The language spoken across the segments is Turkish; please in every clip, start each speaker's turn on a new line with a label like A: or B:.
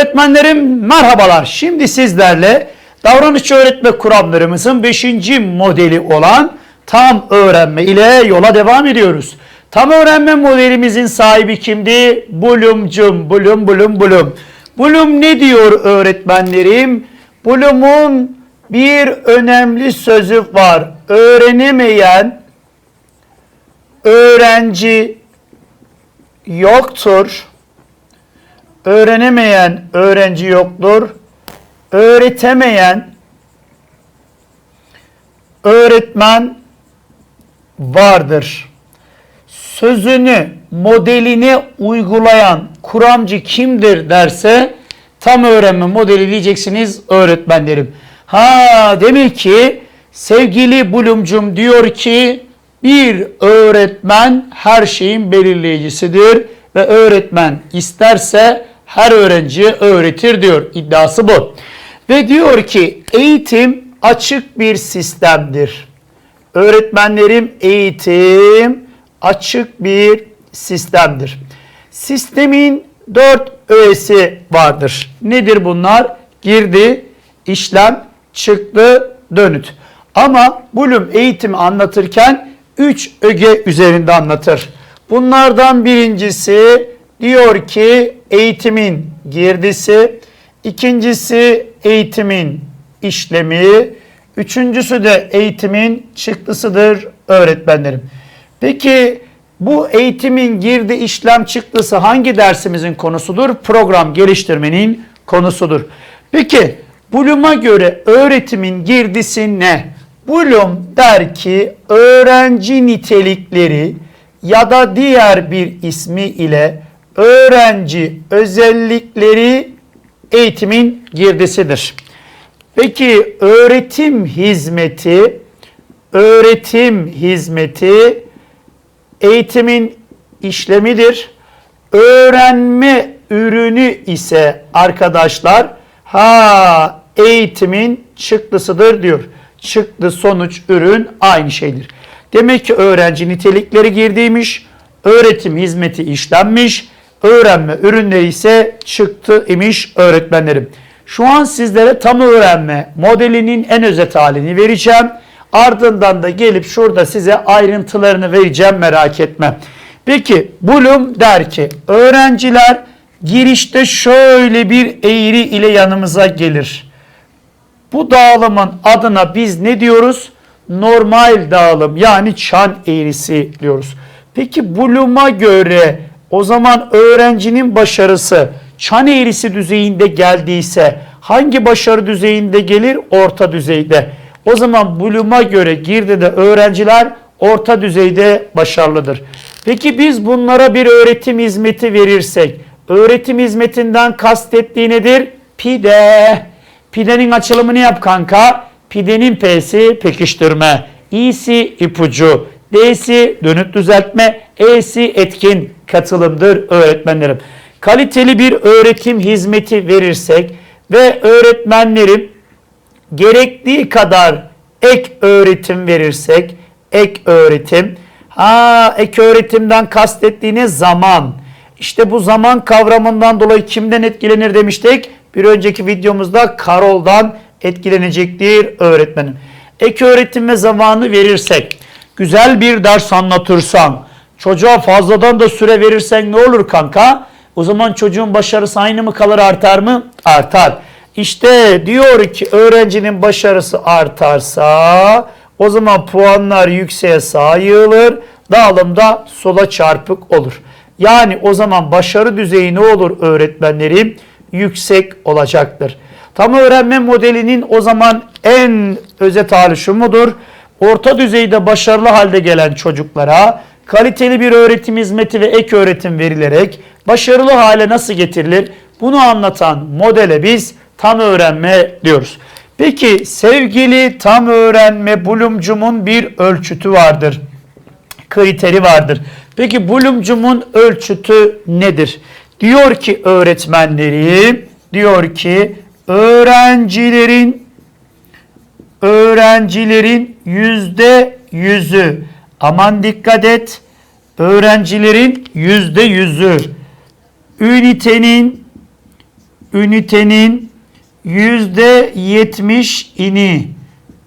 A: Öğretmenlerim merhabalar. Şimdi sizlerle davranış öğretme kuramlarımızın 5. modeli olan tam öğrenme ile yola devam ediyoruz. Tam öğrenme modelimizin sahibi kimdi? Bloom'cum, Bloom, Bloom, Bloom. Bloom ne diyor öğretmenlerim? Bloom'un bir önemli sözü var. Öğrenemeyen öğrenci yoktur. Öğrenemeyen öğrenci yoktur. Öğretemeyen öğretmen vardır. Sözünü, modelini uygulayan kuramcı kimdir derse tam öğrenme modeli diyeceksiniz öğretmenlerim. Ha demek ki sevgili Bulumcum diyor ki bir öğretmen her şeyin belirleyicisidir ve öğretmen isterse her öğrenciye öğretir diyor. İddiası bu. Ve diyor ki eğitim açık bir sistemdir. Öğretmenlerim eğitim açık bir sistemdir. Sistemin dört öğesi vardır. Nedir bunlar? Girdi, işlem, çıktı, dönüt. Ama Bloom eğitimi anlatırken üç öge üzerinde anlatır. Bunlardan birincisi diyor ki eğitimin girdisi, ikincisi eğitimin işlemi, üçüncüsü de eğitimin çıktısıdır öğretmenlerim. Peki bu eğitimin girdi işlem çıktısı hangi dersimizin konusudur? Program geliştirmenin konusudur. Peki Bloom'a göre öğretimin girdisi ne? Bloom der ki öğrenci nitelikleri ya da diğer bir ismi ile öğrenci özellikleri eğitimin girdisidir. Peki öğretim hizmeti öğretim hizmeti eğitimin işlemidir. Öğrenme ürünü ise arkadaşlar ha eğitimin çıktısıdır diyor. Çıktı sonuç ürün aynı şeydir. Demek ki öğrenci nitelikleri girdiymiş, öğretim hizmeti işlenmiş, öğrenme ürünleri ise çıktı imiş öğretmenlerim. Şu an sizlere tam öğrenme modelinin en özet halini vereceğim. Ardından da gelip şurada size ayrıntılarını vereceğim merak etme. Peki Bloom der ki öğrenciler girişte şöyle bir eğri ile yanımıza gelir. Bu dağılımın adına biz ne diyoruz? Normal dağılım yani çan eğrisi diyoruz. Peki Bloom'a göre o zaman öğrencinin başarısı çan eğrisi düzeyinde geldiyse hangi başarı düzeyinde gelir? Orta düzeyde. O zaman Bloom'a göre girdi de öğrenciler orta düzeyde başarılıdır. Peki biz bunlara bir öğretim hizmeti verirsek, öğretim hizmetinden kastettiği nedir? Pide. Pidenin açılımını yap kanka. Pidenin P'si pekiştirme. İ'si ipucu. D'si dönüt düzeltme. E'si etkin katılımdır öğretmenlerim. Kaliteli bir öğretim hizmeti verirsek ve öğretmenlerim gerektiği kadar ek öğretim verirsek, ek öğretim, ha ek öğretimden kastettiğiniz zaman, işte bu zaman kavramından dolayı kimden etkilenir demiştik? Bir önceki videomuzda Karol'dan etkilenecektir öğretmenim. Ek öğretim ve zamanı verirsek, güzel bir ders anlatırsan, çocuğa fazladan da süre verirsen ne olur kanka? O zaman çocuğun başarısı aynı mı kalır artar mı? Artar. İşte diyor ki öğrencinin başarısı artarsa o zaman puanlar yükseğe sağa yığılır. Dağılımda sola çarpık olur. Yani o zaman başarı düzeyi ne olur öğretmenlerim? Yüksek olacaktır. Tam öğrenme modelinin o zaman en özet hali şu mudur? Orta düzeyde başarılı halde gelen çocuklara kaliteli bir öğretim hizmeti ve ek öğretim verilerek başarılı hale nasıl getirilir? Bunu anlatan modele biz tam öğrenme diyoruz. Peki sevgili tam öğrenme Bloom'cumun bir ölçütü vardır. Kriteri vardır. Peki Bloom'cumun ölçütü nedir? Diyor ki öğretmenleri, diyor ki öğrencilerin öğrencilerin yüzde yüzü aman dikkat et. Öğrencilerin yüzde yüzü. Ünitenin ünitenin yüzde yetmiş ini.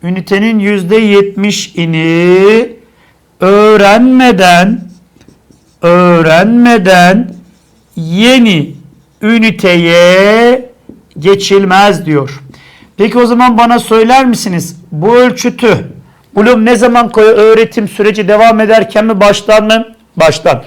A: Ünitenin yüzde yetmiş ini öğrenmeden öğrenmeden yeni üniteye geçilmez diyor. Peki o zaman bana söyler misiniz? Bu ölçütü Bloom ne zaman koyuyor? Öğretim süreci devam ederken mi baştan mı? Baştan.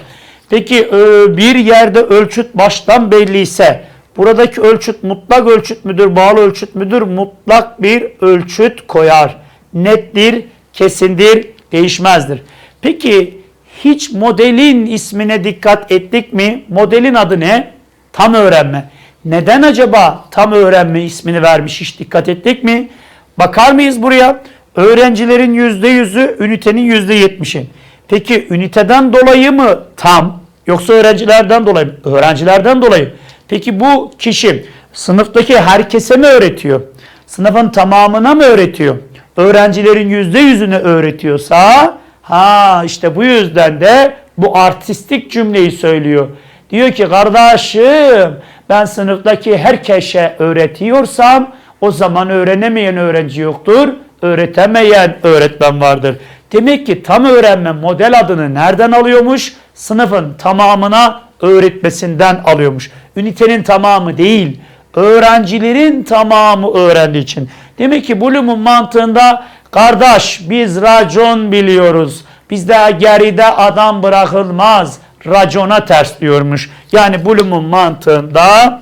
A: Peki e, bir yerde ölçüt baştan belliyse buradaki ölçüt mutlak ölçüt müdür, bağlı ölçüt müdür? Mutlak bir ölçüt koyar. Nettir, kesindir, değişmezdir. Peki hiç modelin ismine dikkat ettik mi? Modelin adı ne? Tam öğrenme. Neden acaba tam öğrenme ismini vermiş hiç dikkat ettik mi? Bakar mıyız buraya? Öğrencilerin yüzde yüzü, ünitenin yüzde yetmişi. Peki üniteden dolayı mı tam? Yoksa öğrencilerden dolayı mı? Öğrencilerden dolayı. Peki bu kişi sınıftaki herkese mi öğretiyor? Sınıfın tamamına mı öğretiyor? Öğrencilerin yüzde yüzünü öğretiyorsa ha işte bu yüzden de bu artistik cümleyi söylüyor. Diyor ki kardeşim ben sınıftaki herkese öğretiyorsam o zaman öğrenemeyen öğrenci yoktur. Öğretemeyen öğretmen vardır. Demek ki tam öğrenme model adını nereden alıyormuş? Sınıfın tamamına öğretmesinden alıyormuş. Ünitenin tamamı değil, öğrencilerin tamamı öğrendiği için. Demek ki Bloom'un mantığında kardeş biz racon biliyoruz. Bizde geride adam bırakılmaz. Racona ters diyormuş. Yani Bloom'un mantığında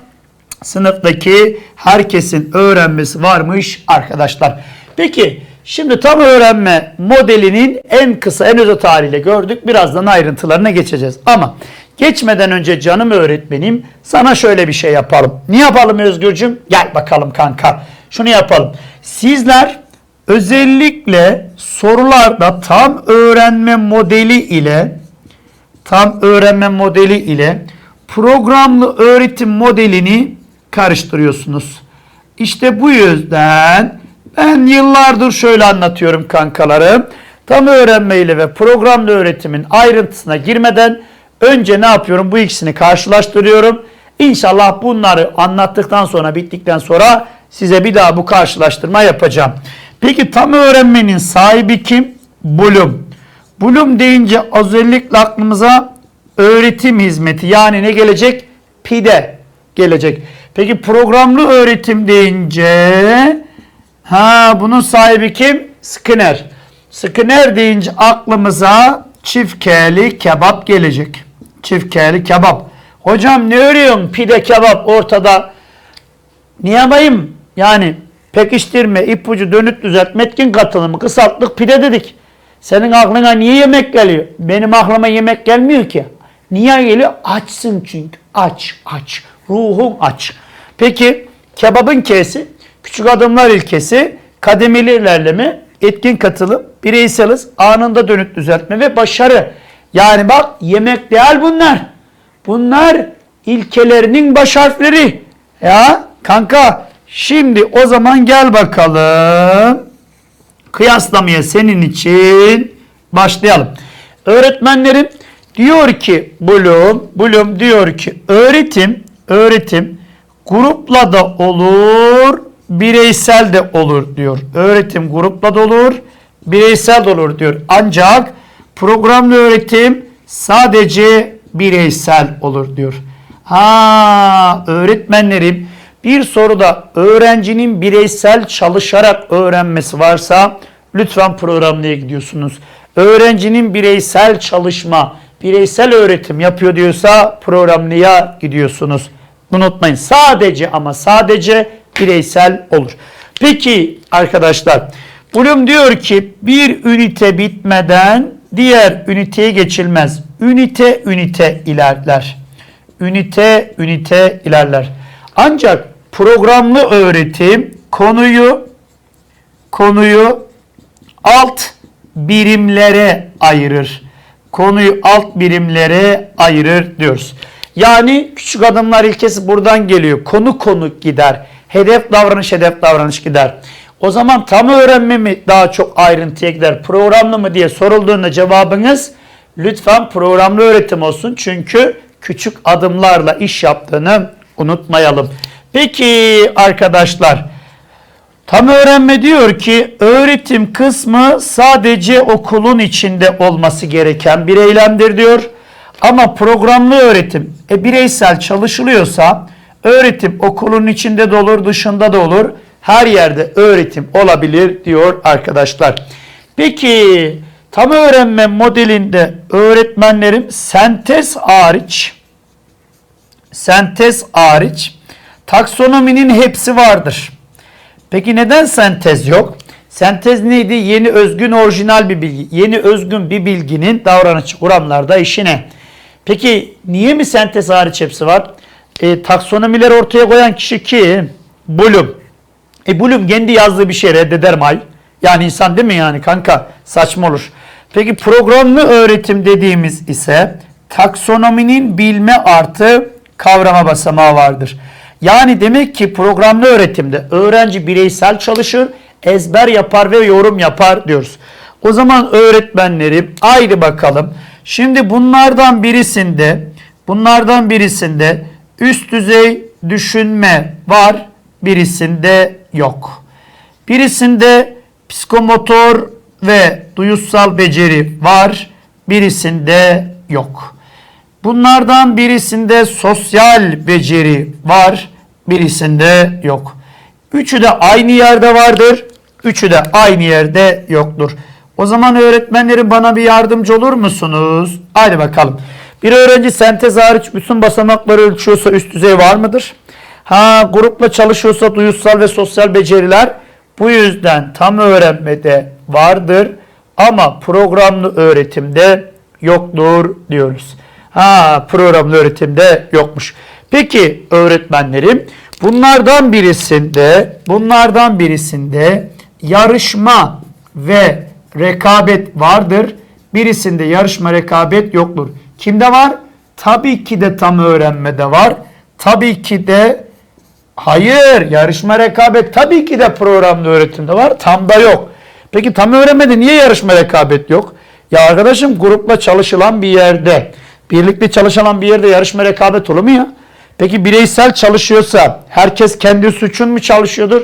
A: sınıftaki herkesin öğrenmesi varmış arkadaşlar. Peki şimdi tam öğrenme modelinin en kısa en özet haliyle gördük. Birazdan ayrıntılarına geçeceğiz. Ama geçmeden önce canım öğretmenim sana şöyle bir şey yapalım. Ne yapalım Özgürcüm? Gel bakalım kanka. Şunu yapalım. Sizler özellikle sorularda tam öğrenme modeli ile tam öğrenme modeli ile programlı öğretim modelini karıştırıyorsunuz. İşte bu yüzden ben yıllardır şöyle anlatıyorum kankalarım. Tam öğrenme ile ve programlı öğretimin ayrıntısına girmeden önce ne yapıyorum? Bu ikisini karşılaştırıyorum. İnşallah bunları anlattıktan sonra bittikten sonra size bir daha bu karşılaştırma yapacağım. Peki tam öğrenmenin sahibi kim? Bloom. Bloom deyince özellikle aklımıza öğretim hizmeti yani ne gelecek? PIDE gelecek. Peki programlı öğretim deyince ha bunun sahibi kim? Skinner. Skinner deyince aklımıza çift keli kebap gelecek. Çift keli kebap. Hocam ne örüyorsun? Pide kebap ortada. Niye yapayım? Yani pekiştirme, ipucu, dönüt düzelt, metkin katılımı, kısalttık pide dedik. Senin aklına niye yemek geliyor? Benim aklıma yemek gelmiyor ki. Niye geliyor? Açsın çünkü. Aç, aç. Ruhun aç. Peki kebabın kesi, küçük adımlar ilkesi, kademeli ilerleme, etkin katılım, bireyseliz, anında dönüt düzeltme ve başarı. Yani bak yemek değil bunlar. Bunlar ilkelerinin baş harfleri. Ya kanka şimdi o zaman gel bakalım. Kıyaslamaya senin için başlayalım. Öğretmenlerim diyor ki Bloom, Bloom diyor ki öğretim, öğretim grupla da olur, bireysel de olur diyor. Öğretim grupla da olur, bireysel de olur diyor. Ancak programlı öğretim sadece bireysel olur diyor. Ha öğretmenlerim bir soruda öğrencinin bireysel çalışarak öğrenmesi varsa lütfen programlıya gidiyorsunuz. Öğrencinin bireysel çalışma, bireysel öğretim yapıyor diyorsa programlıya gidiyorsunuz. Unutmayın sadece ama sadece bireysel olur. Peki arkadaşlar Bloom diyor ki bir ünite bitmeden diğer üniteye geçilmez. Ünite ünite ilerler. Ünite ünite ilerler. Ancak programlı öğretim konuyu konuyu alt birimlere ayırır. Konuyu alt birimlere ayırır diyoruz. Yani küçük adımlar ilkesi buradan geliyor. Konu konu gider. Hedef davranış hedef davranış gider. O zaman tam öğrenme mi daha çok ayrıntıya gider? Programlı mı diye sorulduğunda cevabınız lütfen programlı öğretim olsun. Çünkü küçük adımlarla iş yaptığını unutmayalım. Peki arkadaşlar tam öğrenme diyor ki öğretim kısmı sadece okulun içinde olması gereken bir eylemdir diyor. Ama programlı öğretim e, bireysel çalışılıyorsa öğretim okulun içinde de olur dışında da olur. Her yerde öğretim olabilir diyor arkadaşlar. Peki tam öğrenme modelinde öğretmenlerim sentez hariç sentez hariç taksonominin hepsi vardır. Peki neden sentez yok? Sentez neydi? Yeni özgün orijinal bir bilgi. Yeni özgün bir bilginin davranış kuramlarda işi ne? Peki niye mi sentez hariç hepsi var? E, taksonomileri ortaya koyan kişi kim? Bloom. E Bloom kendi yazdığı bir şey reddeder mi? Yani insan değil mi yani kanka? Saçma olur. Peki programlı öğretim dediğimiz ise taksonominin bilme artı kavrama basamağı vardır. Yani demek ki programlı öğretimde öğrenci bireysel çalışır, ezber yapar ve yorum yapar diyoruz. O zaman öğretmenleri ayrı bakalım. Şimdi bunlardan birisinde bunlardan birisinde üst düzey düşünme var, birisinde yok. Birisinde psikomotor ve duyusal beceri var, birisinde yok. Bunlardan birisinde sosyal beceri var, birisinde yok. Üçü de aynı yerde vardır, üçü de aynı yerde yoktur. O zaman öğretmenlerim bana bir yardımcı olur musunuz? Hadi bakalım. Bir öğrenci sentez hariç bütün basamakları ölçüyorsa üst düzey var mıdır? Ha grupla çalışıyorsa duyusal ve sosyal beceriler bu yüzden tam öğrenmede vardır ama programlı öğretimde yoktur diyoruz. Ha programlı öğretimde yokmuş. Peki öğretmenlerim bunlardan birisinde bunlardan birisinde yarışma ve rekabet vardır. Birisinde yarışma rekabet yoktur. Kimde var? Tabii ki de tam öğrenmede var. Tabii ki de hayır yarışma rekabet tabii ki de programlı öğretimde var. Tam da yok. Peki tam öğrenmede niye yarışma rekabet yok? Ya arkadaşım grupla çalışılan bir yerde, birlikte çalışılan bir yerde yarışma rekabet olur mu ya? Peki bireysel çalışıyorsa herkes kendi suçun mu çalışıyordur?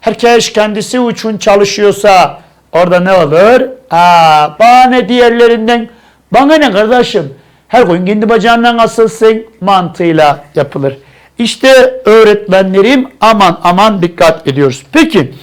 A: Herkes kendisi için çalışıyorsa orada ne olur? Aa, bana ne diğerlerinden? Bana ne kardeşim? Her koyun kendi bacağından asılsın mantığıyla yapılır. İşte öğretmenlerim aman aman dikkat ediyoruz. Peki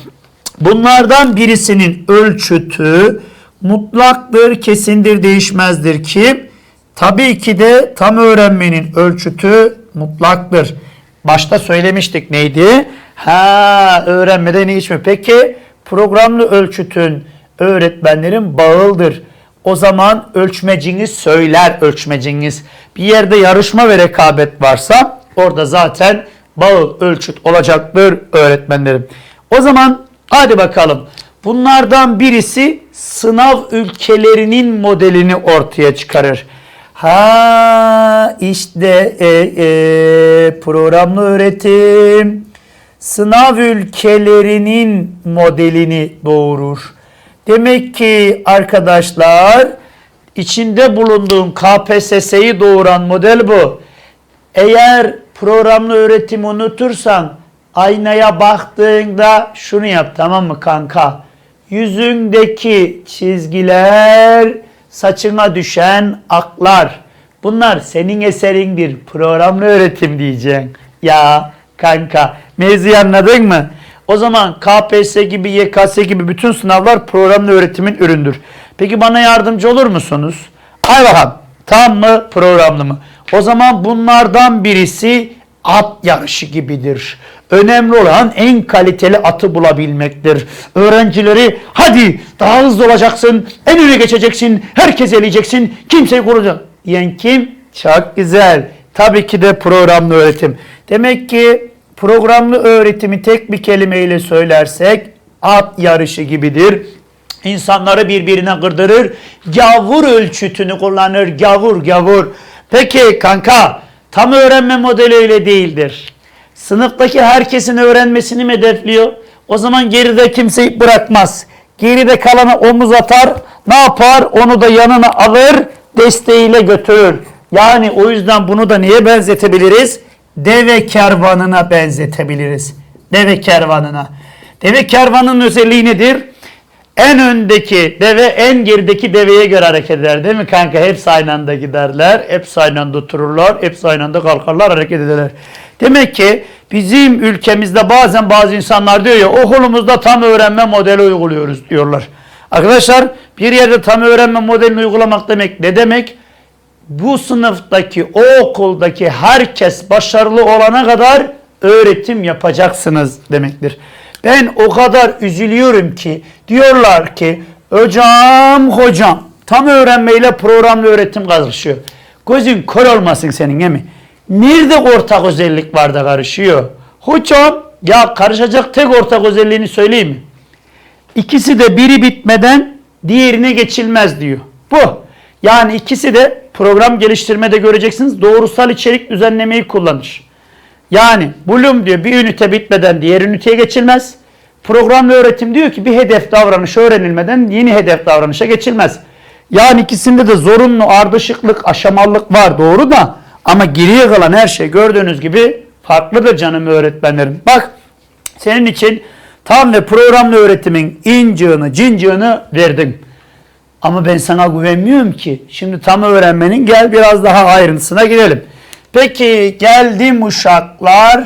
A: bunlardan birisinin ölçütü mutlaktır, kesindir, değişmezdir ki tabii ki de tam öğrenmenin ölçütü mutlaktır. Başta söylemiştik neydi? Ha öğrenmeden hiç mi? Peki programlı ölçütün öğretmenlerin bağıldır. O zaman ölçmeciniz söyler ölçmeciniz. Bir yerde yarışma ve rekabet varsa orada zaten bağıl ölçüt olacaktır öğretmenlerim. O zaman hadi bakalım. Bunlardan birisi sınav ülkelerinin modelini ortaya çıkarır. Ha işte e, e, programlı öğretim sınav ülkelerinin modelini doğurur. Demek ki arkadaşlar içinde bulunduğum KPSS'yi doğuran model bu. Eğer programlı öğretimi unutursan aynaya baktığında şunu yap tamam mı kanka? Yüzündeki çizgiler saçına düşen aklar. Bunlar senin eserindir. Programlı öğretim diyeceksin. Ya kanka mevzuyu anladın mı? O zaman KPSS gibi, YKS gibi bütün sınavlar programlı öğretimin üründür. Peki bana yardımcı olur musunuz? Hay bakalım. Tam mı programlı mı? O zaman bunlardan birisi at yarışı gibidir. Önemli olan en kaliteli atı bulabilmektir. Öğrencileri hadi daha hızlı olacaksın, en öne geçeceksin, herkes eleyeceksin, kimseyi koruyacak. Diyen kim? Çok güzel. Tabii ki de programlı öğretim. Demek ki programlı öğretimi tek bir kelimeyle söylersek at yarışı gibidir. İnsanları birbirine kırdırır. Gavur ölçütünü kullanır. Gavur gavur. Peki kanka tam öğrenme modeli öyle değildir. Sınıftaki herkesin öğrenmesini mi hedefliyor? O zaman geride kimseyi bırakmaz. Geride kalana omuz atar. Ne yapar? Onu da yanına alır. Desteğiyle götürür. Yani o yüzden bunu da neye benzetebiliriz? Deve kervanına benzetebiliriz. Deve kervanına. Deve kervanının özelliği nedir? En öndeki deve en gerideki deveye göre hareket eder değil mi kanka? Hepsi aynı anda giderler, hepsi aynı anda otururlar, hepsi aynı anda kalkarlar, hareket ederler. Demek ki bizim ülkemizde bazen bazı insanlar diyor ya okulumuzda tam öğrenme modeli uyguluyoruz diyorlar. Arkadaşlar bir yerde tam öğrenme modelini uygulamak demek ne demek? Bu sınıftaki, o okuldaki herkes başarılı olana kadar öğretim yapacaksınız demektir. Ben o kadar üzülüyorum ki diyorlar ki hocam hocam tam öğrenmeyle programlı öğretim karışıyor. Gözün kör olmasın senin değil mi? Nerede ortak özellik var da karışıyor? Hocam ya karışacak tek ortak özelliğini söyleyeyim mi? İkisi de biri bitmeden diğerine geçilmez diyor. Bu. Yani ikisi de program geliştirmede göreceksiniz doğrusal içerik düzenlemeyi kullanır. Yani Bloom diyor bir ünite bitmeden diğer üniteye geçilmez. Programlı öğretim diyor ki bir hedef davranış öğrenilmeden yeni hedef davranışa geçilmez. Yani ikisinde de zorunlu ardışıklık, aşamallık var doğru da ama geriye kalan her şey gördüğünüz gibi farklıdır canım öğretmenlerim. Bak senin için tam ve programlı öğretimin incığını, cincığını verdim. Ama ben sana güvenmiyorum ki. Şimdi tam öğrenmenin gel biraz daha ayrıntısına girelim. Peki geldim uşaklar.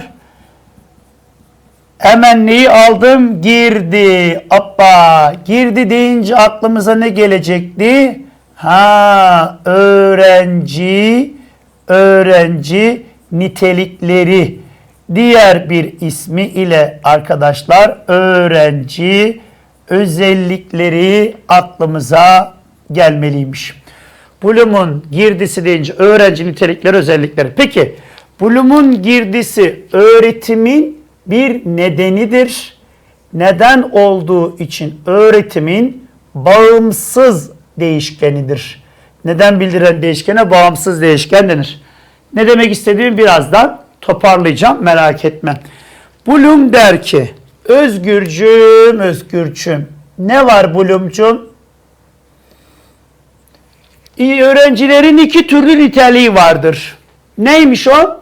A: Hemen neyi aldım? Girdi. Appa. Girdi deyince aklımıza ne gelecekti? Ha, öğrenci, öğrenci nitelikleri. Diğer bir ismi ile arkadaşlar öğrenci özellikleri aklımıza gelmeliymiş. Bloom'un girdisi deyince öğrenci nitelikleri özellikleri. Peki Bloom'un girdisi öğretimin bir nedenidir. Neden olduğu için öğretimin bağımsız değişkenidir. Neden bildiren değişkene bağımsız değişken denir. Ne demek istediğimi birazdan toparlayacağım merak etme. Bloom der ki Özgürcüm, özgürcüm. Ne var Bloom'cum? İyi öğrencilerin iki türlü niteliği vardır. Neymiş o?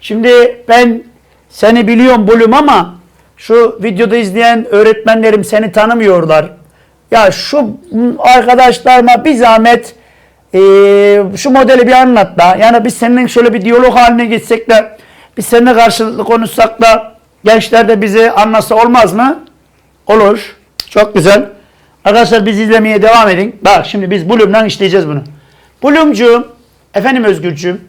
A: Şimdi ben seni biliyorum Bloom ama şu videoda izleyen öğretmenlerim seni tanımıyorlar. Ya şu arkadaşlarıma bir zahmet e, şu modeli bir anlat da. Yani biz seninle şöyle bir diyalog haline geçsek de biz seninle karşılıklı konuşsak da gençler de bizi anlasa olmaz mı? Olur. Çok güzel. Arkadaşlar biz izlemeye devam edin. Bak şimdi biz Bloom'dan işleyeceğiz bunu. Bloom'cuğum, efendim Özgürcüğüm.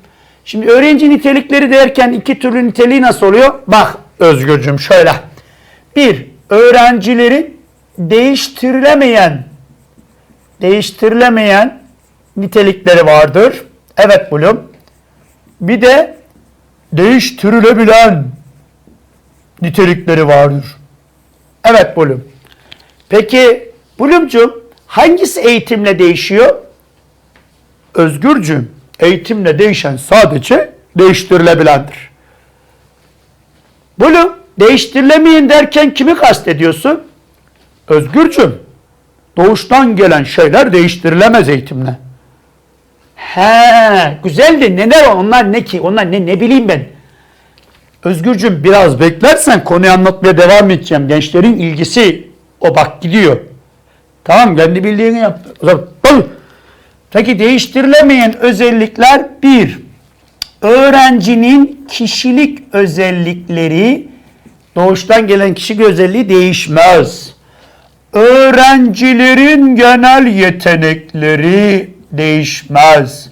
A: Şimdi öğrenci nitelikleri derken iki türlü niteliği nasıl oluyor? Bak Özgürcüğüm şöyle. Bir, öğrencilerin değiştirilemeyen değiştirilemeyen nitelikleri vardır. Evet Bloom. Bir de değiştirilebilen nitelikleri vardır. Evet Bloom. Peki Bloom'cum hangisi eğitimle değişiyor? Özgürcüm eğitimle değişen sadece değiştirilebilendir. Bloom değiştirilemeyen derken kimi kastediyorsun? Özgürcüm doğuştan gelen şeyler değiştirilemez eğitimle. He, güzeldi. Neler onlar ne ki? Onlar ne ne bileyim ben. Özgürcüm biraz beklersen konuyu anlatmaya devam edeceğim. Gençlerin ilgisi o bak gidiyor. Tamam kendi bildiğini yap. O zaman. Peki değiştirilemeyen özellikler bir. Öğrencinin kişilik özellikleri doğuştan gelen kişilik özelliği değişmez. Öğrencilerin genel yetenekleri değişmez.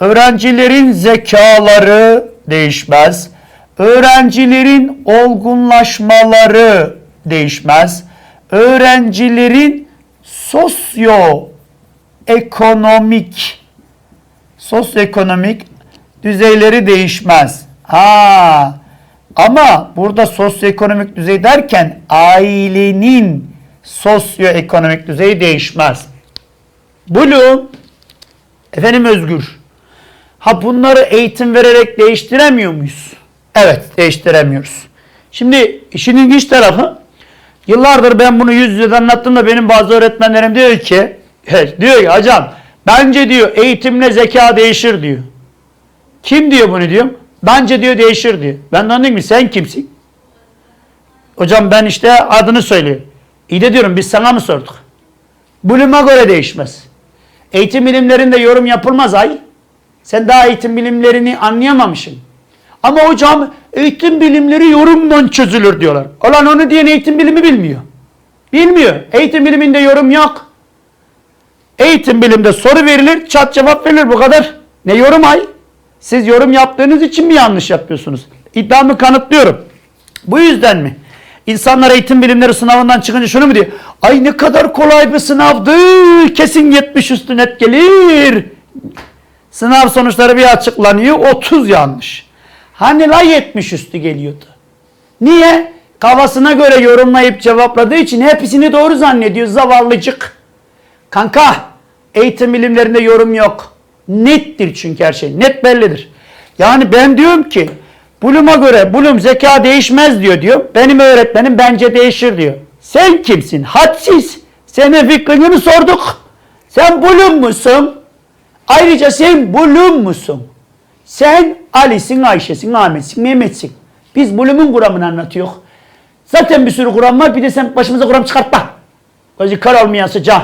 A: Öğrencilerin zekaları değişmez. Öğrencilerin olgunlaşmaları değişmez. Öğrencilerin sosyo ekonomik sosyoekonomik düzeyleri değişmez. Ha ama burada sosyoekonomik düzey derken ailenin sosyoekonomik düzeyi değişmez. Bloom efendim özgür. Ha bunları eğitim vererek değiştiremiyor muyuz? Evet değiştiremiyoruz. Şimdi işin ilginç tarafı yıllardır ben bunu yüz yüze anlattığımda benim bazı öğretmenlerim diyor ki diyor ki hocam bence diyor eğitimle zeka değişir diyor. Kim diyor bunu diyor? Bence diyor değişir diyor. Ben de anladım ki sen kimsin? Hocam ben işte adını söylüyor. İyi de diyorum biz sana mı sorduk? Bölüme göre değişmez. Eğitim bilimlerinde yorum yapılmaz ay. Sen daha eğitim bilimlerini anlayamamışsın. Ama hocam eğitim bilimleri yorumdan çözülür diyorlar. Olan onu diyen eğitim bilimi bilmiyor. Bilmiyor. Eğitim biliminde yorum yok. Eğitim bilimde soru verilir, çat cevap verilir bu kadar. Ne yorum ay? Siz yorum yaptığınız için mi yanlış yapıyorsunuz? İddiamı kanıtlıyorum. Bu yüzden mi? İnsanlar eğitim bilimleri sınavından çıkınca şunu mu diyor? Ay ne kadar kolay bir sınavdı. Kesin 70 üstü net gelir. Sınav sonuçları bir açıklanıyor. 30 yanlış. Hani la 70 üstü geliyordu. Niye? Kafasına göre yorumlayıp cevapladığı için hepsini doğru zannediyor zavallıcık. Kanka eğitim bilimlerinde yorum yok. Nettir çünkü her şey. Net bellidir. Yani ben diyorum ki Bloom'a göre Bloom zeka değişmez diyor diyor. Benim öğretmenim bence değişir diyor. Sen kimsin? Hadsiz. Senin fikrini sorduk? Sen Bloom musun? Ayrıca sen Bloom musun? Sen Ali'sin, Ayşe'sin, Ahmet'sin, Mehmet'sin. Biz Bloom'un kuramını anlatıyor. Zaten bir sürü kuram var. Bir de sen başımıza kuram çıkartma. Gözü kör olmayan sıcağı.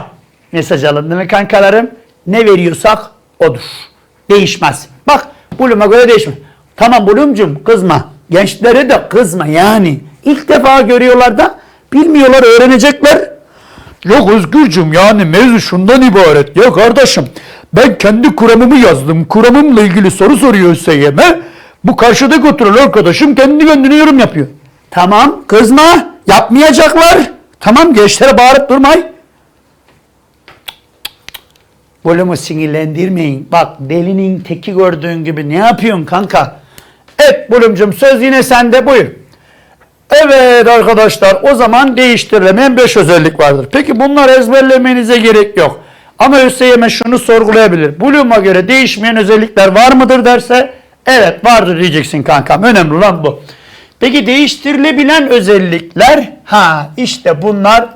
A: Mesaj alın mi kankalarım? Ne veriyorsak odur. Değişmez. Bak Bloom'a göre değişmez. Tamam Bloom'cum kızma. Gençlere de kızma yani. İlk defa görüyorlar da bilmiyorlar öğrenecekler.
B: Yok Özgürcüm yani mevzu şundan ibaret. Ya kardeşim ben kendi kuramımı yazdım. Kuramımla ilgili soru soruyor Hüseyin'e. Bu karşıdaki oturan arkadaşım kendi kendine yorum yapıyor.
A: Tamam kızma. Yapmayacaklar. Tamam gençlere bağırıp durmay. Volümü sinirlendirmeyin. Bak delinin teki gördüğün gibi ne yapıyorsun kanka? Evet Bulumcum söz yine sende buyur. Evet arkadaşlar o zaman değiştirilemeyen 5 özellik vardır. Peki bunlar ezberlemenize gerek yok. Ama Hüseyin şunu sorgulayabilir. Bloom'a göre değişmeyen özellikler var mıdır derse evet vardır diyeceksin kankam. Önemli olan bu. Peki değiştirilebilen özellikler ha işte bunlar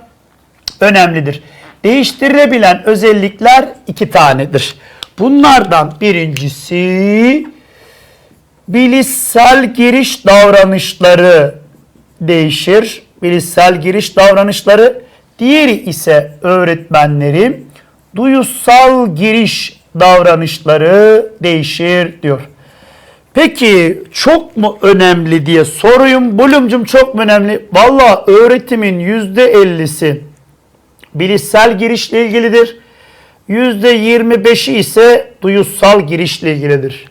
A: önemlidir. Değiştirilebilen özellikler iki tanedir. Bunlardan birincisi bilişsel giriş davranışları değişir. Bilişsel giriş davranışları. Diğeri ise öğretmenlerim duyusal giriş davranışları değişir diyor. Peki çok mu önemli diye soruyum. Bulumcum çok mu önemli? Valla öğretimin yüzde ellisi bilişsel girişle ilgilidir. Yüzde yirmi beşi ise duyusal girişle ilgilidir.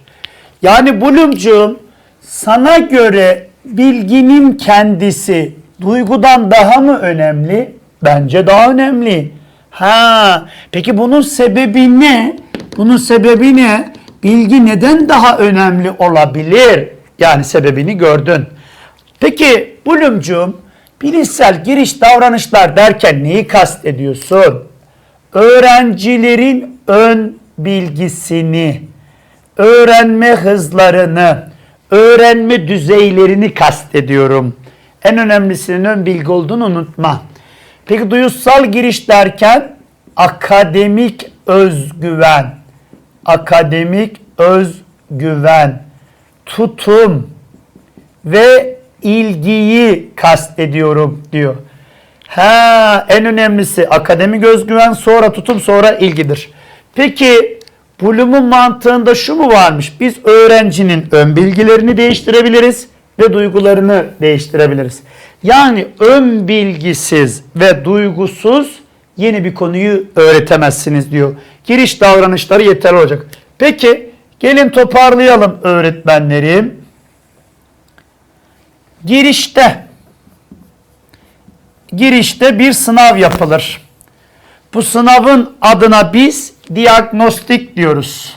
A: Yani Bulumcuğum sana göre bilginin kendisi duygudan daha mı önemli? Bence daha önemli. Ha, peki bunun sebebi ne? Bunun sebebi ne? Bilgi neden daha önemli olabilir? Yani sebebini gördün. Peki Bulumcuğum bilişsel giriş davranışlar derken neyi kastediyorsun? Öğrencilerin ön bilgisini, öğrenme hızlarını, öğrenme düzeylerini kastediyorum. En önemlisinin ön bilgi olduğunu unutma. Peki duyusal giriş derken akademik özgüven, akademik özgüven, tutum ve ilgiyi kastediyorum diyor. Ha en önemlisi akademik özgüven sonra tutum sonra ilgidir. Peki Bloom'un mantığında şu mu varmış? Biz öğrencinin ön bilgilerini değiştirebiliriz ve duygularını değiştirebiliriz. Yani ön bilgisiz ve duygusuz yeni bir konuyu öğretemezsiniz diyor. Giriş davranışları yeterli olacak. Peki gelin toparlayalım öğretmenlerim. Girişte girişte bir sınav yapılır. Bu sınavın adına biz diagnostik diyoruz.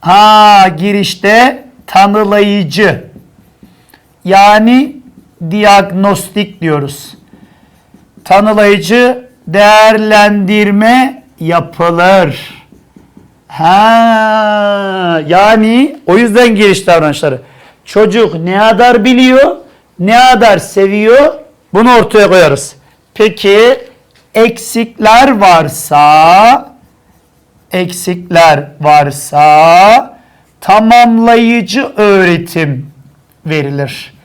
A: Ha girişte tanılayıcı yani diagnostik diyoruz. Tanılayıcı değerlendirme yapılır. Ha yani o yüzden giriş davranışları. Çocuk ne kadar biliyor, ne kadar seviyor bunu ortaya koyarız. Peki eksikler varsa eksikler varsa tamamlayıcı öğretim verilir.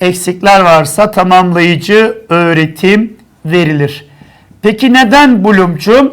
A: Eksikler varsa tamamlayıcı öğretim verilir. Peki neden Bloom'cum?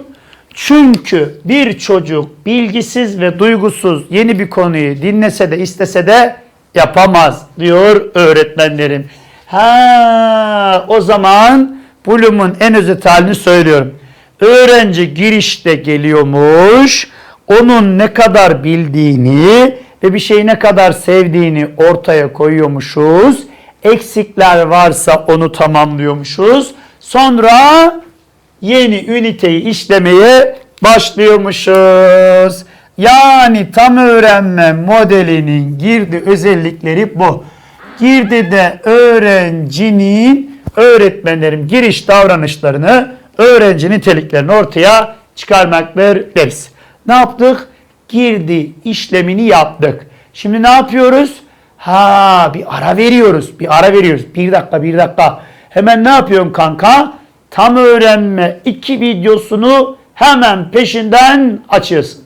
A: Çünkü bir çocuk bilgisiz ve duygusuz yeni bir konuyu dinlese de istese de yapamaz diyor öğretmenlerim. Ha, o zaman Bloom'un en özet halini söylüyorum. Öğrenci girişte geliyormuş. Onun ne kadar bildiğini ve bir şeyi ne kadar sevdiğini ortaya koyuyormuşuz. Eksikler varsa onu tamamlıyormuşuz. Sonra yeni üniteyi işlemeye başlıyormuşuz. Yani tam öğrenme modelinin girdi özellikleri bu. Girdide öğrencinin öğretmenlerin giriş davranışlarını, öğrenci niteliklerini ortaya çıkarmaktır deriz. Ne yaptık? Girdi işlemini yaptık. Şimdi ne yapıyoruz? Ha bir ara veriyoruz. Bir ara veriyoruz. Bir dakika bir dakika. Hemen ne yapıyorsun kanka? Tam öğrenme iki videosunu hemen peşinden açıyorsun.